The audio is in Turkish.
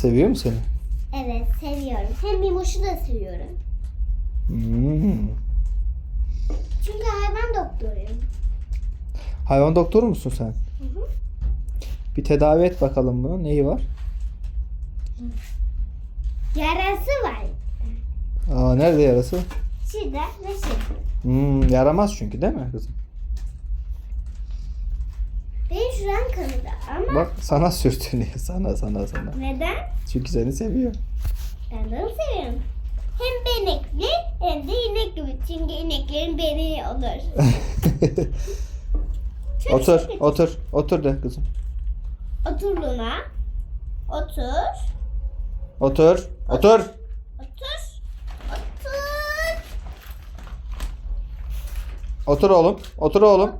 Seviyor mu seni? Evet seviyorum. Hem Mimoş'u da seviyorum. Hmm. Çünkü hayvan doktoruyum. Hayvan doktoru musun sen? Hı hı. Bir tedavi et bakalım bunu. Neyi var? Yarası var. Aa nerede yarası? Şurada ve şurada. Hmm, yaramaz çünkü değil mi kızım? Şuram kanadı ama Bak sana sürtünüyor. Sana sana sana. neden? Çünkü seni seviyor. Ben de onu seviyorum. Hem benekli hem de inek gibi. Çünkü ineklerin beneği olur. Çok otur, otur, otur de kızım. Otur Luna. Otur. Otur, otur. Otur. Otur. Otur oğlum, otur oğlum.